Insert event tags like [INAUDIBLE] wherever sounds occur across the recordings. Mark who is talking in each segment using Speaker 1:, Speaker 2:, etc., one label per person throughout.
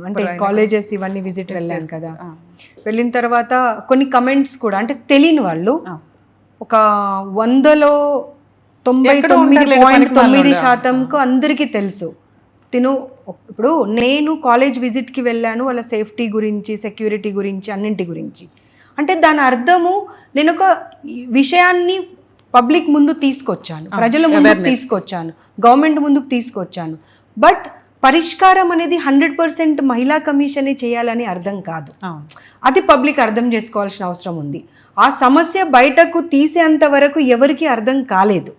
Speaker 1: అంటే కాలేజెస్ ఇవన్నీ విజిట్ వెళ్ళాను కదా. వెళ్ళిన తర్వాత కొన్ని కమెంట్స్ కూడా అంటే తెలియని వాళ్ళు. ఒక వందలో తొంభై తొమ్మిది పాయింట్ తొమ్మిది. శాతంకు అందరికీ తెలుసు. తిను ఇప్పుడు నేను కాలేజ్ విజిట్కి వెళ్ళాను వాళ్ళ సేఫ్టీ గురించి సెక్యూరిటీ గురించి అన్నింటి గురించి. అంటే దాని అర్థము నేను ఒక విషయాన్ని పబ్లిక్ ముందు తీసుకొచ్చాను. ప్రజల ముందుకు తీసుకొచ్చాను. గవర్నమెంట్ ముందుకు తీసుకొచ్చాను. బట్ పరిష్కారం అనేది హండ్రెడ్ పర్సెంట్ మహిళా కమిషనే చేయాలని అర్థం కాదు. అది పబ్లిక్ అర్థం చేసుకోవాల్సిన అవసరం ఉంది. ఆ సమస్య బయటకు తీసేంత వరకు ఎవరికి అర్థం కాలేదు.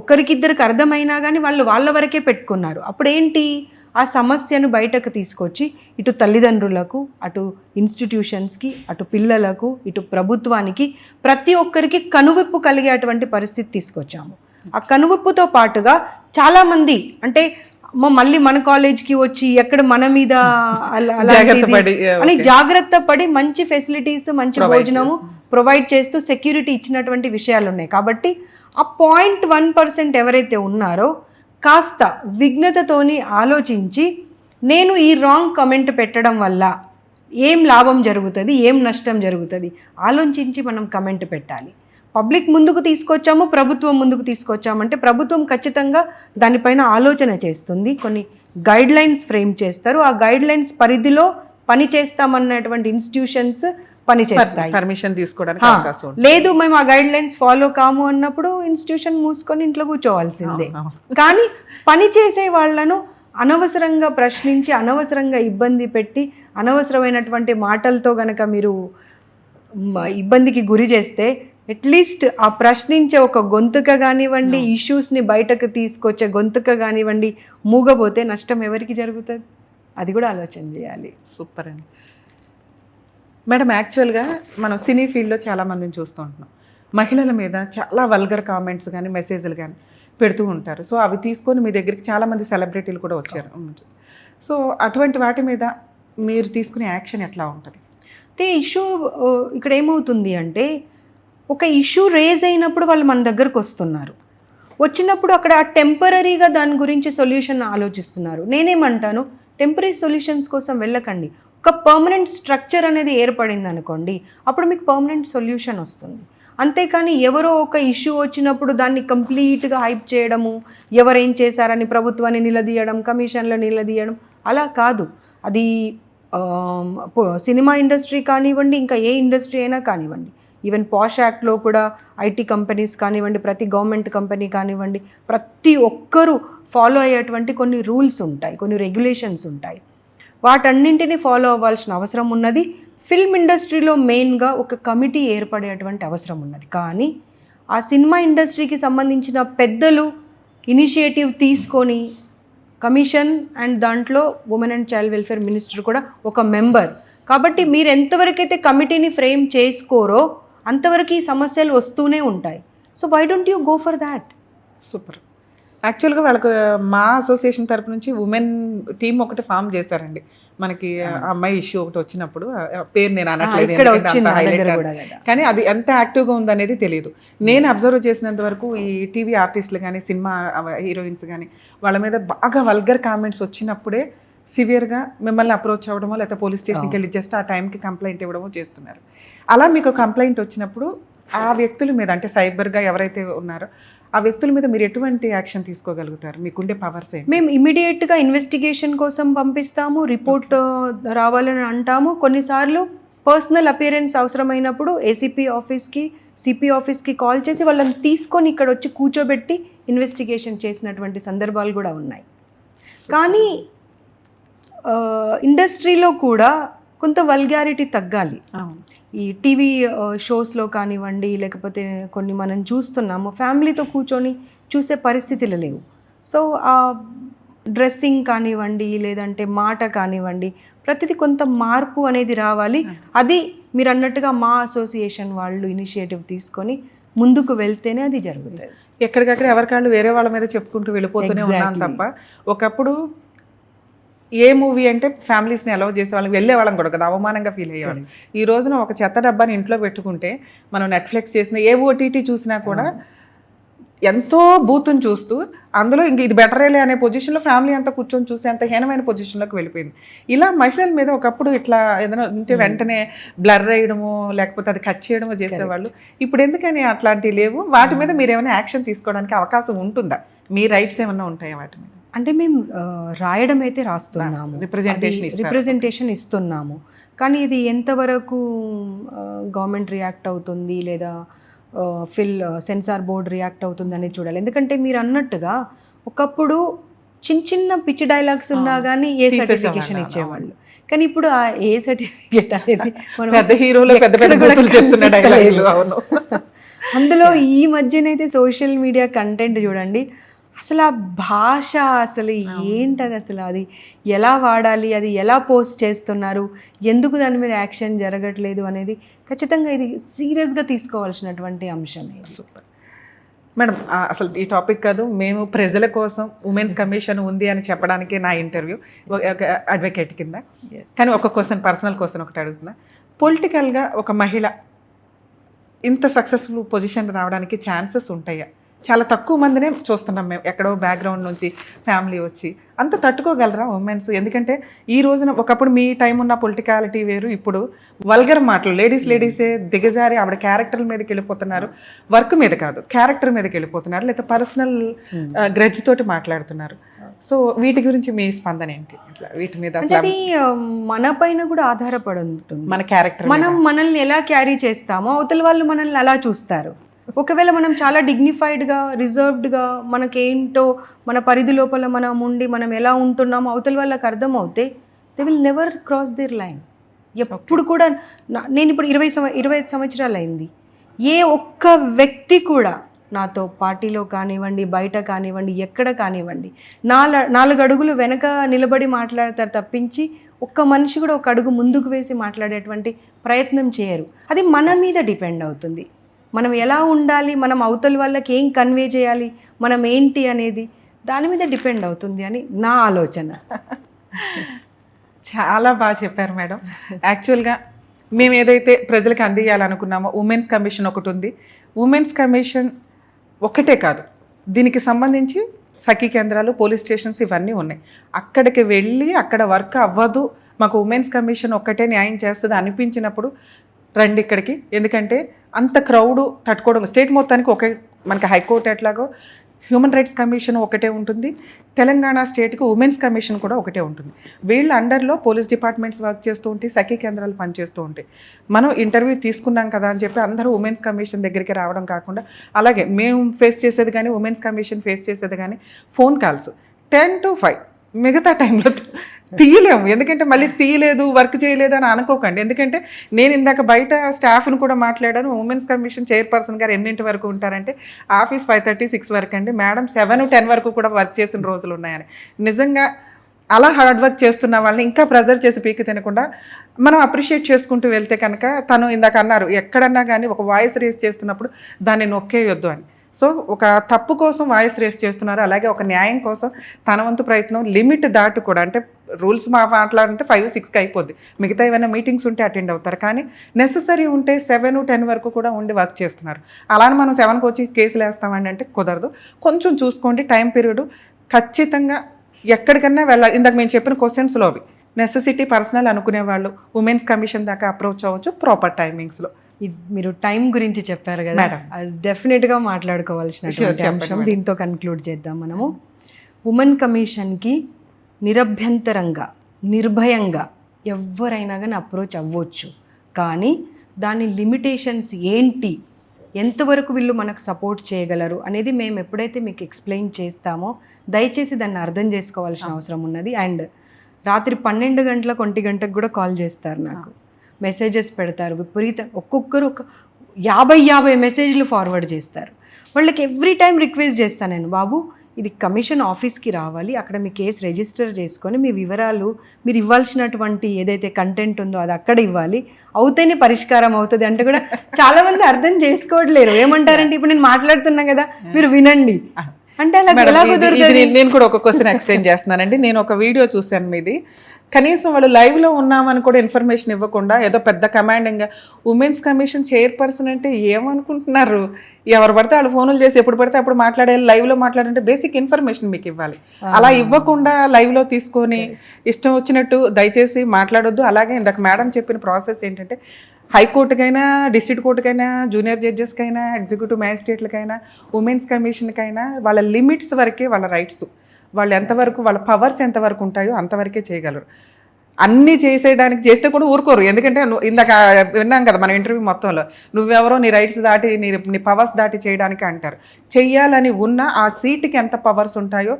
Speaker 1: ఒకరికిద్దరికి అర్థమైనా కానీ వాళ్ళు వాళ్ళ వరకే పెట్టుకున్నారు. అప్పుడు ఏంటి ఆ సమస్యను బయటకు తీసుకొచ్చి ఇటు తల్లిదండ్రులకు అటు ఇన్స్టిట్యూషన్స్కి అటు పిల్లలకు ఇటు ప్రభుత్వానికి ప్రతి ఒక్కరికి కనువిప్పు కలిగేటువంటి పరిస్థితి తీసుకొచ్చాము. ఆ కనువిప్పుతో పాటుగా చాలామంది అంటే అమ్మ మళ్ళీ మన కాలేజ్కి వచ్చి ఎక్కడ మన మీద [LAUGHS] అని జాగ్రత్త పడి మంచి ఫెసిలిటీస్ మంచి భోజనము ప్రొవైడ్ చేస్తూ సెక్యూరిటీ ఇచ్చినటువంటి విషయాలు ఉన్నాయి కాబట్టి ఆ పాయింట్ వన్ పర్సెంట్ ఎవరైతే ఉన్నారో కాస్త విఘ్నతతోని ఆలోచించి నేను ఈ రాంగ్ కమెంట్ పెట్టడం వల్ల ఏం లాభం జరుగుతుంది ఏం నష్టం జరుగుతుంది ఆలోచించి మనం కమెంట్ పెట్టాలి. పబ్లిక్ ముందుకు తీసుకొచ్చాము ప్రభుత్వం ముందుకు తీసుకొచ్చామంటే ప్రభుత్వం ఖచ్చితంగా దానిపైన ఆలోచన చేస్తుంది. కొన్ని గైడ్ లైన్స్ ఫ్రేమ్ చేస్తారు. ఆ గైడ్ లైన్స్ పరిధిలో పని చేస్తామన్నటువంటి ఇన్స్టిట్యూషన్స్ పని చేస్తాయి.
Speaker 2: పర్మిషన్ తీసుకోవడానికి అవకాశం
Speaker 1: లేదు మేము ఆ గైడ్ లైన్స్ ఫాలో కాము అన్నప్పుడు ఇన్స్టిట్యూషన్ మూసుకొని ఇంట్లో కూర్చోవాల్సిందే. కానీ పని చేసే వాళ్ళను అనవసరంగా ప్రశ్నించి అనవసరంగా ఇబ్బంది పెట్టి అనవసరమైనటువంటి మాటలతో గనక మీరు ఇబ్బందికి గురి చేస్తే అట్లీస్ట్ ఆ ప్రశ్నించే ఒక గొంతుక కానివ్వండి ఇష్యూస్ని బయటకు తీసుకొచ్చే గొంతుక కానివ్వండి మూగబోతే నష్టం ఎవరికి జరుగుతుంది? అది కూడా ఆలోచన చేయాలి.
Speaker 2: సూపర్ అండి. మేడం యాక్చువల్గా మనం సినీ ఫీల్డ్లో చాలా మందిని చూస్తూ ఉంటున్నాం. మహిళల మీద చాలా వల్గర్ కామెంట్స్ కానీ మెసేజ్లు కానీ పెడుతూ ఉంటారు. సో అవి తీసుకొని మీ దగ్గరికి చాలామంది సెలబ్రిటీలు కూడా వచ్చారు. సో అటువంటి వాటి మీద మీరు తీసుకునే యాక్షన్ ఎట్లా ఉంటుంది?
Speaker 1: అయితే ఇష్యూ ఇక్కడ ఏమవుతుంది అంటే ఒక ఇష్యూ రేజ్ అయినప్పుడు వాళ్ళు మన దగ్గరకు వస్తున్నారు. వచ్చినప్పుడు అక్కడ టెంపరీగా దాని గురించి సొల్యూషన్ ఆలోచిస్తున్నారు. నేనేమంటాను? టెంపరీ సొల్యూషన్స్ కోసం వెళ్ళకండి. ఒక పర్మనెంట్ స్ట్రక్చర్ అనేది ఏర్పడింది అనుకోండి అప్పుడు మీకు పర్మనెంట్ సొల్యూషన్ వస్తుంది. అంతేకాని ఎవరో ఒక ఇష్యూ వచ్చినప్పుడు దాన్ని కంప్లీట్గా హైప్ చేయడము ఎవరేం చేశారని ప్రభుత్వాన్ని నిలదీయడం కమిషన్లు నిలదీయడం అలా కాదు. అది సినిమా ఇండస్ట్రీ కానివ్వండి ఇంకా ఏ ఇండస్ట్రీ అయినా కానివ్వండి. ఈవెన్ పాష్ యాక్ట్లో కూడా ఐటీ కంపెనీస్ కానివ్వండి ప్రతి గవర్నమెంట్ కంపెనీ కానివ్వండి ప్రతి ఒక్కరూ ఫాలో అయ్యేటువంటి కొన్ని రూల్స్ ఉంటాయి కొన్ని రెగ్యులేషన్స్ ఉంటాయి. వాటన్నింటినీ ఫాలో అవ్వాల్సిన అవసరం ఉన్నది. ఫిల్మ్ ఇండస్ట్రీలో మెయిన్గా ఒక కమిటీ ఏర్పడేటువంటి అవసరం ఉన్నది. కానీ ఆ సినిమా ఇండస్ట్రీకి సంబంధించిన పెద్దలు ఇనిషియేటివ్ తీసుకొని కమిషన్ అండ్ దాంట్లో women and child welfare minister కూడా ఒక మెంబర్ కాబట్టి మీరు ఎంతవరకైతే కమిటీని ఫ్రేమ్ చేసుకోరో అంతవరకు ఈ సమస్యలు వస్తూనే ఉంటాయి. So why don't you go for that
Speaker 2: super యాక్చువల్గా వాళ్ళకు మా అసోసియేషన్ తరపు నుంచి ఉమెన్ టీం ఒకటి ఫామ్ చేశారండి. మనకి అమ్మాయి ఇష్యూ ఒకటి వచ్చినప్పుడు పేరు నేను అనట్లేదు. కానీ అది ఎంత యాక్టివ్గా ఉందనేది తెలియదు. నేను అబ్జర్వ్ చేసినంత వరకు ఈ టీవీ ఆర్టిస్టులు కానీ సినిమా హీరోయిన్స్ కానీ వాళ్ళ మీద బాగా వల్గర్ కామెంట్స్ వచ్చినప్పుడే సివియర్గా మిమ్మల్ని అప్రోచ్ అవ్వడమో లేకపోతే పోలీస్ స్టేషన్కి వెళ్ళి జస్ట్ ఆ టైంకి కంప్లైంట్ ఇవ్వడమో చేస్తున్నారు. అలా మీకు కంప్లైంట్ వచ్చినప్పుడు ఆ వ్యక్తుల మీద అంటే సైబర్గా ఎవరైతే ఉన్నారో ఆ వ్యక్తుల మీద మీరు ఎటువంటి యాక్షన్ తీసుకోగలుగుతారు? మీకుండే పవర్స్ ఏంటి?
Speaker 1: మేము ఇమీడియట్గా ఇన్వెస్టిగేషన్ కోసం పంపిస్తాము రిపోర్ట్ రావాలని అంటాము. కొన్నిసార్లు పర్సనల్ అపియరెన్స్ అవసరమైనప్పుడు ఏసీపీ ఆఫీస్కి సిపి ఆఫీస్కి కాల్ చేసి వాళ్ళని తీసుకొని ఇక్కడ వచ్చి కూర్చోబెట్టి ఇన్వెస్టిగేషన్ చేసినటువంటి సందర్భాలు కూడా ఉన్నాయి. కానీ ఇండస్ట్రీలో కూడా కొంత వల్గారిటీ తగ్గాలి. ఈ టీవీ షోస్లో కానివ్వండి లేకపోతే కొన్ని మనం చూస్తున్నాము ఫ్యామిలీతో కూర్చొని చూసే పరిస్థితులు లేవు. సో ఆ డ్రెస్సింగ్ కానివ్వండి లేదంటే మాట కానివ్వండి ప్రతిదీ కొంత మార్పు అనేది రావాలి. అది మీరు అన్నట్టుగా మా అసోసియేషన్ వాళ్ళు ఇనిషియేటివ్ తీసుకొని ముందుకు వెళ్తేనే అది జరుగుతుంది.
Speaker 2: ఎక్కడికక్కడ ఎవరికాళ్ళు వేరే వాళ్ళ మీద చెప్పుకుంటూ వెళ్ళిపోతూనే ఉన్నాం
Speaker 1: Exactly.
Speaker 2: తప్ప ఒకప్పుడు ఏ మూవీ అంటే ఫ్యామిలీస్ని అలౌ చేసే వాళ్ళకి వెళ్ళే వాళ్ళం కూడా కదా అవమానంగా ఫీల్ అయ్యేవాళ్ళం. ఈ రోజున ఒక చెత్త డబ్బాని ఇంట్లో పెట్టుకుంటే మనం నెట్ఫ్లిక్స్ చేసిన ఏ ఓటీటీ చూసినా కూడా ఎంతో బూతుని చూస్తూ అందులో ఇంక ఇది బెటరేలే అనే పొజిషన్లో ఫ్యామిలీ అంతా కూర్చొని చూసి అంత హీనమైన పొజిషన్లోకి వెళ్ళిపోయింది. ఇలా మహిళల మీద ఒకప్పుడు ఇట్లా ఏదైనా ఉంటే వెంటనే బ్లర్ వేయడము లేకపోతే అది కట్ చేయడము చేసేవాళ్ళు. ఇప్పుడు ఎందుకని అట్లాంటివి లేవు? వాటి మీద మీరు ఏమైనా యాక్షన్ తీసుకోవడానికి అవకాశం ఉంటుందా? మీ రైట్స్ ఏమైనా ఉంటాయా వాటి మీద?
Speaker 1: అంటే మేము రాయడం అయితే రాస్తున్నాము.
Speaker 2: ఇస్తారు.
Speaker 1: రిప్రజెంటేషన్ ఇస్తున్నాము. కానీ ఇది ఎంతవరకు గవర్నమెంట్ రియాక్ట్ అవుతుంది లేదా ఫిల్ సెన్సార్ బోర్డ్ రియాక్ట్ అవుతుంది అనేది చూడాలి. ఎందుకంటే మీరు అన్నట్టుగా ఒకప్పుడు చిన్న చిన్న పిచ్చి డైలాగ్స్ ఉన్నా కానీ ఏ సర్టిఫికేషన్. ఇచ్చేవాళ్ళు. కానీ ఇప్పుడు ఆ ఏ సర్టిఫికేట్ అనేది
Speaker 2: పెద్ద హీరోలు పెద్ద పెద్ద [LAUGHS]
Speaker 1: అందులో ఈ మధ్యనైతే సోషల్ మీడియా కంటెంట్ చూడండి. అసలు ఆ భాష అసలు ఏంటది అసలు? అది ఎలా వాడాలి? అది ఎలా పోస్ట్ చేస్తున్నారు? ఎందుకు దాని మీద యాక్షన్ జరగట్లేదు అనేది ఖచ్చితంగా ఇది సీరియస్గా తీసుకోవాల్సినటువంటి అంశం
Speaker 2: సూపర్. మేడం అసలు ఈ టాపిక్ కాదు. మేము ప్రజల కోసం ఉమెన్స్ కమిషన్ ఉంది అని చెప్పడానికి నా ఇంటర్వ్యూ. ఒక అడ్వకేట్ కింద. కానీ ఒక క్వశ్చన్ పర్సనల్ క్వశ్చన్ ఒకటి అడుగుతున్నా. పొలిటికల్గా ఒక మహిళ ఇంత సక్సెస్ఫుల్ పొజిషన్ రావడానికి ఛాన్సెస్ ఉంటాయా? చాలా తక్కువ మందినే చూస్తున్నాం మేము. ఎక్కడో బ్యాక్గ్రౌండ్ నుంచి ఫ్యామిలీ వచ్చి. అంత తట్టుకోగలరా ఉమెన్స్ ఎందుకంటే ఈ రోజున ఒకప్పుడు మీ టైం ఉన్న పొలిటికాలిటీ వేరు ఇప్పుడు వల్గర్ మాటలు. లేడీస్ లేడీసే దిగజారి ఆవిడ క్యారెక్టర్ మీదకి వెళ్ళిపోతున్నారు. వర్క్ మీద కాదు క్యారెక్టర్ మీదకి వెళ్ళిపోతున్నారు. లేదా పర్సనల్ గ్రడ్జ్ తోటి మాట్లాడుతున్నారు. సో వీటి గురించి మీ స్పందన ఏంటి? ఇట్లా వీటి మీద
Speaker 1: అది మన పైన కూడా ఆధారపడి ఉంటుంది
Speaker 2: మన క్యారెక్టర్
Speaker 1: మనం మనల్ని ఎలా క్యారీ చేస్తామో అవతల వాళ్ళు మనల్ని అలా చూస్తారు. ఒకవేళ మనం చాలా డిగ్నిఫైడ్గా రిజర్వ్డ్గా మనకేంటో మన పరిధి లోపల మనం ఉండి మనం ఎలా ఉంటున్నామో అవతల వాళ్ళకి అర్థం అవుతే they will never cross their line ఎప్పుడు కూడా నేను ఇప్పుడు ఇరవై సంవ ఇరవై ఐదు సంవత్సరాలు అయింది ఏ ఒక్క వ్యక్తి కూడా నాతో పార్టీలో కానివ్వండి బయట కానివ్వండి ఎక్కడ కానివ్వండి నాల నాలుగు అడుగులు వెనక నిలబడి మాట్లాడతారు తప్పించి ఒక్క మనిషి కూడా ఒక అడుగు ముందుకు వేసి మాట్లాడేటువంటి ప్రయత్నం చేయరు. అది మన మీద డిపెండ్ అవుతుంది. మనం ఎలా ఉండాలి? మనం అవతల వాళ్ళకి ఏం కన్వే చేయాలి? మనం ఏంటి అనేది దాని మీద డిపెండ్ అవుతుంది అని నా ఆలోచన.
Speaker 2: చాలా బాగా చెప్పారు మేడం. యాక్చువల్గా మేము ఏదైతే ప్రజలకు అందియాలనుకున్నామో ఉమెన్స్ కమిషన్ ఒకటి ఉంది. ఉమెన్స్ కమిషన్ ఒకటే కాదు. దీనికి సంబంధించి సఖీ కేంద్రాలు పోలీస్ స్టేషన్స్ ఇవన్నీ ఉన్నాయి. అక్కడికి వెళ్ళి అక్కడ వర్క్ అవ్వదు. మాకు ఉమెన్స్ కమిషన్ ఒక్కటే న్యాయం చేస్తుంది అనిపించినప్పుడు రండి ఇక్కడికి. ఎందుకంటే అంత క్రౌడ్ తట్టుకోవడం స్టేట్ మొత్తానికి ఒకే మనకి హైకోర్టు ఎట్లాగో హ్యూమన్ రైట్స్ కమిషన్ ఒకటే ఉంటుంది. తెలంగాణ స్టేట్కి ఉమెన్స్ కమిషన్ కూడా ఒకటే ఉంటుంది. వీళ్ళ అండర్లో పోలీస్ డిపార్ట్మెంట్స్ వర్క్ చేస్తూ ఉంటాయి సఖీ కేంద్రాలు పనిచేస్తూ ఉంటాయి. మనం ఇంటర్వ్యూ తీసుకున్నాం కదా అని చెప్పి అందరూ ఉమెన్స్ కమిషన్ దగ్గరికి రావడం కాకుండా అలాగే మేము ఫేస్ చేసేది కానీ ఉమెన్స్ కమిషన్ ఫేస్ చేసేది కానీ phone calls. Ten to five మిగతా టైంలో తీయలేము. ఎందుకంటే మళ్ళీ తీయలేదు వర్క్ చేయలేదు అని అనుకోకండి. ఎందుకంటే నేను ఇందాక బయట స్టాఫ్ను కూడా మాట్లాడాను. ఉమెన్స్ కమిషన్ చైర్పర్సన్ గారు ఎన్నింటి వరకు ఉంటారంటే ఆఫీస్ ఫైవ్ థర్టీ సిక్స్ వరకు అండి. మేడం సెవెన్ టెన్ వరకు కూడా వర్క్ చేసిన రోజులు ఉన్నాయని. నిజంగా అలా హార్డ్ వర్క్ చేస్తున్న వాళ్ళని ఇంకా ప్రెజర్ చేసి పీకి తినకుండా మనం అప్రిషియేట్ చేసుకుంటూ వెళ్తే కనుక తను ఇందాక అన్నారు ఎక్కడన్నా కానీ ఒక వాయిస్ రేస్ చేస్తున్నప్పుడు దాన్ని నొక్కేయొద్దు అని. సో ఒక తప్పు కోసం వాయిస్ రేస్ చేస్తున్నారు. అలాగే ఒక న్యాయం కోసం తన వంతు ప్రయత్నం లిమిట్ దాటు కూడా అంటే రూల్స్ మా మాట్లాడంటే ఫైవ్ సిక్స్కి అయిపోద్ది. మిగతా ఏమైనా మీటింగ్స్ ఉంటే అటెండ్ అవుతారు. కానీ నెససరీ ఉంటే సెవెన్ టెన్ వరకు కూడా ఉండి వర్క్ చేస్తున్నారు. అలానే మనం సెవెన్కి వచ్చి కేసులు వేస్తామండి అంటే కుదరదు. కొంచెం చూసుకోండి టైం పీరియడ్ ఖచ్చితంగా ఎక్కడికన్నా వెళ్ళాలి. ఇందాక మేము చెప్పిన క్వశ్చన్స్లో అవి. నెససిటీ పర్సనల్ అనుకునే వాళ్ళు ఉమెన్స్ కమిషన్ దాకా అప్రోచ్ అవ్వచ్చు ప్రాపర్ టైమింగ్స్లో
Speaker 1: మీరు టైం గురించి చెప్పారు కదా డెఫినెట్గా మాట్లాడుకోవాల్సినటువంటి
Speaker 2: Sure,
Speaker 1: అంశం. దీంతో కన్క్లూడ్ చేద్దాం మనము. ఉమెన్ కమిషన్కి నిరభ్యంతరంగా నిర్భయంగా ఎవరైనా కానీ అప్రోచ్ అవ్వచ్చు. కానీ దాని లిమిటేషన్స్ ఏంటి? ఎంతవరకు వీళ్ళు మనకు సపోర్ట్ చేయగలరు? అనేది మేము ఎప్పుడైతే మీకు ఎక్స్ప్లెయిన్ చేస్తామో దయచేసి దాన్ని అర్థం చేసుకోవాల్సిన అవసరం ఉన్నది. అండ్ రాత్రి పన్నెండు గంటలకు ఒంటి గంటకు కూడా కాల్ చేస్తారు నాకు. మెసేజెస్ పెడతారు. విపరీత. ఒక్కొక్కరు ఒక యాభై యాభై మెసేజ్లు ఫార్వర్డ్ చేస్తారు. వాళ్ళకి ఎవ్రీ టైం రిక్వెస్ట్ చేస్తాను నేను బాబు ఇది కమిషన్ ఆఫీస్కి రావాలి. అక్కడ మీ కేసు రిజిస్టర్ చేసుకొని మీ వివరాలు మీరు ఇవ్వాల్సినటువంటి ఏదైతే కంటెంట్ ఉందో అది అక్కడ ఇవ్వాలి. అవుతేనే పరిష్కారం అవుతుంది అంటే కూడా చాలా మంది అర్థం చేసుకోవట్లేరు. ఏమంటారంటే ఇప్పుడు నేను మాట్లాడుతున్నా కదా [LAUGHS] మీరు వినండి. అంటే అలా
Speaker 2: నేను- కూడా ఒక క్వశ్చన్ ఎక్స్టెండ్ చేస్తున్నానండి. నేను ఒక వీడియో చూశాను మీది. కనీసం వాళ్ళు లైవ్లో ఉన్నామని కూడా ఇన్ఫర్మేషన్ ఇవ్వకుండా ఏదో పెద్ద కమాండింగ్ ఉమెన్స్ కమిషన్ చైర్పర్సన్ అంటే ఏమనుకుంటున్నారు? ఎవరు పడితే వాళ్ళు ఫోన్లు చేసి ఎప్పుడు పడితే అప్పుడు మాట్లాడే లైవ్లో మాట్లాడంటే బేసిక్ ఇన్ఫర్మేషన్ మీకు ఇవ్వాలి. అలా ఇవ్వకుండా లైవ్లో తీసుకొని ఇష్టం వచ్చినట్టు దయచేసి మాట్లాడొద్దు. అలాగే ఇందాక మేడం చెప్పిన ప్రాసెస్ ఏంటంటే హైకోర్టుకైనా డిస్ట్రిక్ట్ కోర్టుకైనా జూనియర్ జడ్జెస్కైనా ఎగ్జిక్యూటివ్ మ్యాజిస్ట్రేట్లకైనా ఉమెన్స్ కమిషన్కైనా వాళ్ళ లిమిట్స్ వరకే వాళ్ళ రైట్స్. వాళ్ళు ఎంతవరకు వాళ్ళ పవర్స్ ఎంతవరకు ఉంటాయో అంతవరకే చేయగలరు. అన్నీ చేసేయడానికి చేస్తే కూడా ఊరుకోరు. ఎందుకంటే ఇందాక విన్నాం కదా మన ఇంటర్వ్యూ మొత్తంలో నువ్వెవరో నీ రైట్స్ దాటి నీ నీ పవర్స్ దాటి చేయడానికి అంటారు. చెయ్యాలని ఉన్న ఆ సీట్కి ఎంత పవర్స్ ఉంటాయో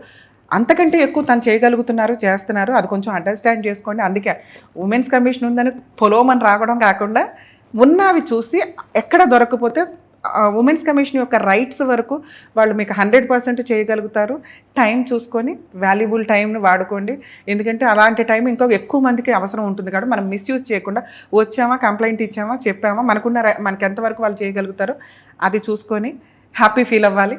Speaker 2: అంతకంటే ఎక్కువ తను చేయగలుగుతున్నారు చేస్తున్నారు. అది కొంచెం అండర్స్టాండ్ చేసుకోండి. అందుకే ఉమెన్స్ కమిషన్ ఉందని పొలోమని రావడం కాకుండా ఉన్నవి చూసి ఎక్కడ దొరకపోతే ఉమెన్స్ కమిషన్ యొక్క రైట్స్ వరకు వాళ్ళు మీకు హండ్రెడ్ పర్సెంట్ చేయగలుగుతారు. టైం చూసుకొని వాల్యుబుల్ టైంని వాడుకోండి. ఎందుకంటే అలాంటి టైం ఇంకా ఎక్కువ మందికి అవసరం ఉంటుంది కాబట్టి మనం మిస్యూజ్ చేయకుండా వచ్చామా కంప్లైంట్ ఇచ్చామా చెప్పామా మనకున్న మనకి ఎంతవరకు వాళ్ళు చేయగలుగుతారో అది చూసుకొని హ్యాపీ ఫీల్ అవ్వాలి.